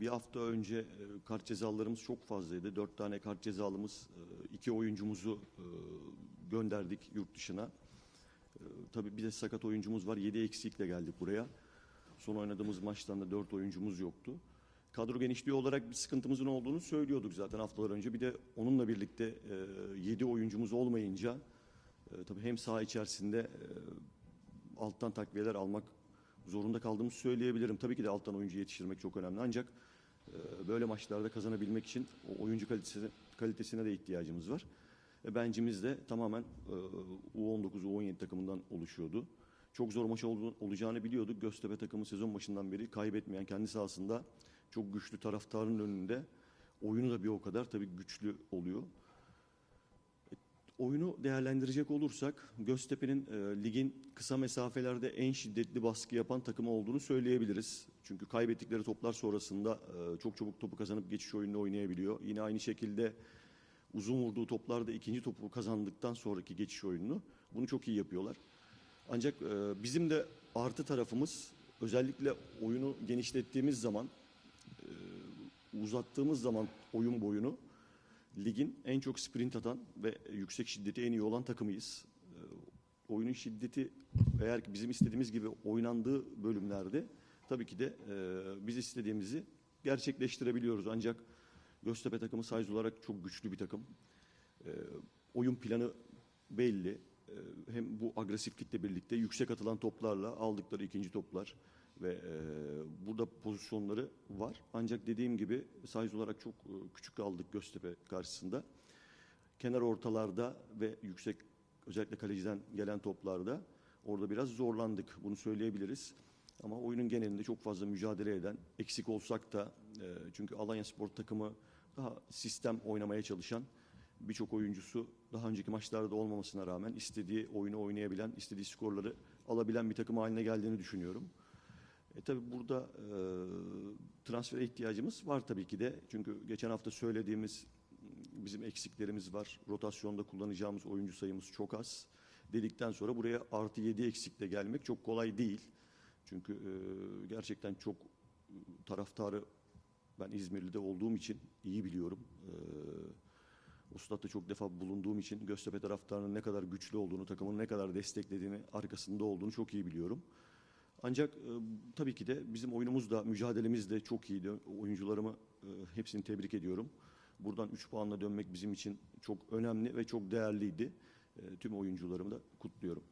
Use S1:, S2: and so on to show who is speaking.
S1: bir hafta önce e, kart cezalarımız çok fazlaydı. Dört tane kart cezalımız, e, iki oyuncumuzu e, gönderdik yurt dışına. Tabii bir de sakat oyuncumuz var. Yedi eksikle geldik buraya. Son oynadığımız maçtan da dört oyuncumuz yoktu. Kadro genişliği olarak bir sıkıntımızın olduğunu söylüyorduk zaten haftalar önce. Bir de onunla birlikte yedi oyuncumuz olmayınca tabii hem saha içerisinde alttan takviyeler almak zorunda kaldığımızı söyleyebilirim. Tabii ki de alttan oyuncu yetiştirmek çok önemli ancak e, böyle maçlarda kazanabilmek için o oyuncu kalitesine, kalitesine de ihtiyacımız var. E, bencimiz de tamamen e, U19, U17 takımından oluşuyordu. Çok zor maç ol- olacağını biliyorduk. Göztepe takımı sezon başından beri kaybetmeyen kendi sahasında çok güçlü taraftarın önünde oyunu da bir o kadar tabii güçlü oluyor. Oyunu değerlendirecek olursak Göztepe'nin e, ligin kısa mesafelerde en şiddetli baskı yapan takımı olduğunu söyleyebiliriz. Çünkü kaybettikleri toplar sonrasında e, çok çabuk topu kazanıp geçiş oyununu oynayabiliyor. Yine aynı şekilde uzun vurduğu toplarda ikinci topu kazandıktan sonraki geçiş oyununu bunu çok iyi yapıyorlar. Ancak e, bizim de artı tarafımız özellikle oyunu genişlettiğimiz zaman e, uzattığımız zaman oyun boyunu ligin en çok sprint atan ve yüksek şiddeti en iyi olan takımıyız. Ee, Oyunun şiddeti eğer ki bizim istediğimiz gibi oynandığı bölümlerde tabii ki de e, biz istediğimizi gerçekleştirebiliyoruz. Ancak Göztepe takımı size olarak çok güçlü bir takım. Ee, oyun planı belli. Ee, hem bu agresiflikle birlikte yüksek atılan toplarla aldıkları ikinci toplar ve e, burada pozisyonları var. Ancak dediğim gibi size olarak çok e, küçük kaldık Göztepe karşısında. Kenar ortalarda ve yüksek özellikle kaleciden gelen toplarda orada biraz zorlandık. Bunu söyleyebiliriz. Ama oyunun genelinde çok fazla mücadele eden, eksik olsak da e, çünkü Alanya Spor takımı daha sistem oynamaya çalışan birçok oyuncusu daha önceki maçlarda olmamasına rağmen istediği oyunu oynayabilen, istediği skorları alabilen bir takım haline geldiğini düşünüyorum. E tabii burada e, transfere ihtiyacımız var tabii ki de. Çünkü geçen hafta söylediğimiz bizim eksiklerimiz var. Rotasyonda kullanacağımız oyuncu sayımız çok az. Dedikten sonra buraya artı 7 eksikle gelmek çok kolay değil. Çünkü e, gerçekten çok e, taraftarı ben İzmirli'de olduğum için iyi biliyorum. E, o çok defa bulunduğum için Göztepe taraftarının ne kadar güçlü olduğunu, takımın ne kadar desteklediğini, arkasında olduğunu çok iyi biliyorum. Ancak e, tabii ki de bizim oyunumuz da, mücadelemiz de çok iyiydi. Oyuncularımı e, hepsini tebrik ediyorum. Buradan 3 puanla dönmek bizim için çok önemli ve çok değerliydi. E, tüm oyuncularımı da kutluyorum.